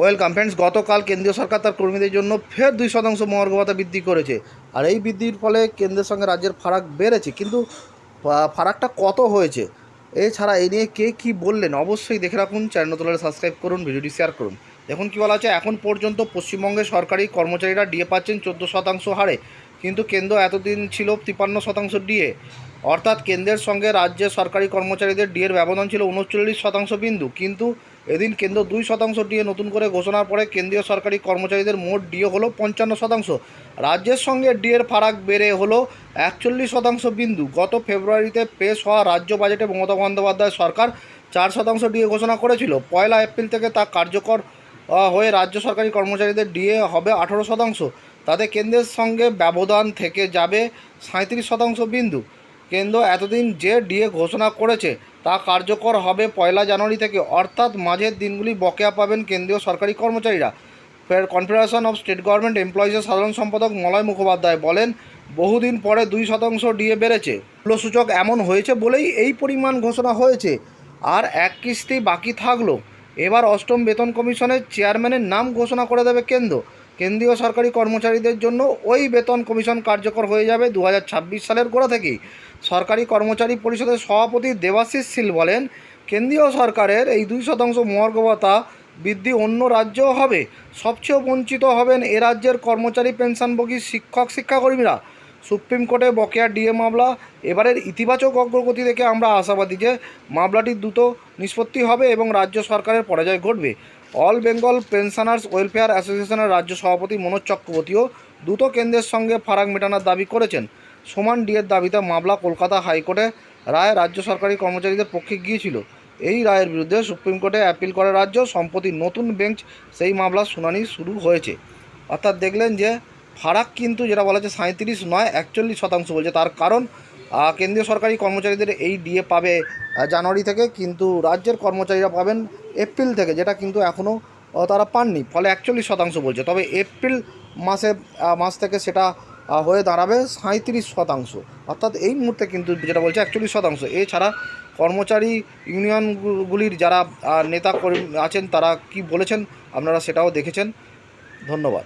Welcome friends, গতকাল কেন্দ্রীয় সরকার তার কর্মীদের জন্য ফের দুই শতাংশ মহার্ঘ ভাতা বৃদ্ধি করেছে। আর এই বৃদ্ধির ফলে কেন্দ্রের সঙ্গে রাজ্যের ফারাক বেড়েছে, কিন্তু ফারাকটা কত হয়েছে? এছাড়া এ নিয়ে কে কী বললেন অবশ্যই দেখে রাখুন চ্যানেল তোলারে সাবস্ক্রাইব করুন, ভিডিওটি শেয়ার করুন। দেখুন কী বলা আছে এখন পর্যন্ত পশ্চিমবঙ্গের সরকারি কর্মচারীরা ডিএ পাচ্ছেন চোদ্দ শতাংশ হারে, কিন্তু কেন্দ্র এতদিন ছিল তিপ্পান্ন শতাংশ ডিএ। অর্থাৎ কেন্দ্রের সঙ্গে রাজ্যের সরকারি কর্মচারীদের ডিএর ব্যবধান ছিল উনচল্লিশ শতাংশ বিন্দু, কিন্তু এদিন কেন্দ্র দুই শতাংশ ডিএ নতুন করে ঘোষণার পরে কেন্দ্রীয় সরকারি কর্মচারীদের মোট ডিএ হলো পঞ্চান্ন শতাংশ। রাজ্যের সঙ্গে ডিএর ফারাক বেড়ে হলো একচল্লিশ শতাংশ বিন্দু। গত ফেব্রুয়ারিতে পেশ হওয়া রাজ্য বাজেটে মমতা বন্দ্যোপাধ্যায় সরকার চার শতাংশ ডিএ ঘোষণা করেছিল। পয়লা এপ্রিল থেকে তা কার্যকর হয়ে রাজ্য সরকারি কর্মচারীদের ডিএ হবে আঠেরো শতাংশ। তাতে কেন্দ্রের সঙ্গে ব্যবধান থেকে যাবে সাঁত্রিশ শতাংশ বিন্দু। কেন্দ্র এতদিন যে ডিএ ঘোষণা করেছে, তা কার্যকর হবে পয়লা জানুয়ারি থেকে। অর্থাৎ মাঝের দিনগুলি বকেয়া পাবেন কেন্দ্রীয় সরকারি কর্মচারীরা। ফের কনফেডারেশন অফ স্টেট গভর্নমেন্ট এমপ্লয়িজের সাধারণ সম্পাদক মলয় মুখোপাধ্যায় বলেন, বহুদিন পরে দুই শতাংশ ডিএ বেড়েছে। মূল্যসূচক এমন হয়েছে বলেই এই পরিমাণ ঘোষণা হয়েছে। আর এক কিস্তি বাকি থাকল। এবার অষ্টম বেতন কমিশনের চেয়ারম্যানের নাম ঘোষণা করে দেবে কেন্দ্র। কেন্দ্রীয় সরকারি কর্মচারীদের জন্য ওই বেতন কমিশন কার্যকর হয়ে যাবে দু হাজার ছাব্বিশ সালের গোড়া থেকেই। সরকারি কর্মচারী পরিষদের সভাপতি দেবাশিস শীল বলেন, কেন্দ্রীয় সরকারের এই দুই শতাংশ ভাতা বৃদ্ধি অন্য রাজ্যও হবে। সবচেয়ে বঞ্চিত হবেন এ রাজ্যের কর্মচারী পেনশনভোগী শিক্ষক শিক্ষাকর্মীরা। সুপ্রিম কোর্টে বকেয়া ডিএ মামলা, এবারের ইতিবাচক অগ্রগতি দেখে আমরা আশাবাদী যে মামলাটি দ্রুত নিষ্পত্তি হবে এবং রাজ্য সরকারের পরাজয় ঘটবে। অল বেঙ্গল পেনশনার্স ওয়েলফেয়ার অ্যাসোসিয়েশনের রাজ্য সভাপতি মনোজ চক্রবর্তীও দ্রুত কেন্দ্রের সঙ্গে ফারাক মেটানোর দাবি করেছেন। সমান ডিএর দাবিতে মামলা কলকাতা হাইকোর্টে রায় রাজ্য সরকারি কর্মচারীদের পক্ষে গিয়েছিল। এই রায়ের বিরুদ্ধে সুপ্রিম কোর্টে অ্যাপিল করে রাজ্য সম্প্রতি নতুন বেঞ্চ সেই মামলার শুনানি শুরু হয়েছে। অর্থাৎ দেখলেন যে ফারাক কিন্তু যেটা বলা হচ্ছে সাঁত্রিশ নয় একচল্লিশ শতাংশ বলছে। তার কারণ কেন্দ্রীয় সরকারি কর্মচারীদের এই ডিএ পাবে জানুয়ারি থেকে, কিন্তু রাজ্যের কর্মচারীরা পাবেন এপ্রিল থেকে, যেটা কিন্তু এখনও তারা পাননি। ফলে একচল্লিশ শতাংশ বলছে। তবে এপ্রিল মাসে মাস থেকে সেটা হয়ে দাঁড়াবে সাঁত্রিশ শতাংশ। অর্থাৎ এই মুহূর্তে কিন্তু যেটা বলছে একচল্লিশ শতাংশ। এছাড়া কর্মচারী ইউনিয়নগুলির যারা নেতা আছেন, তারা কি বলেছেন, আপনারা সেটাও দেখেছেন। ধন্যবাদ।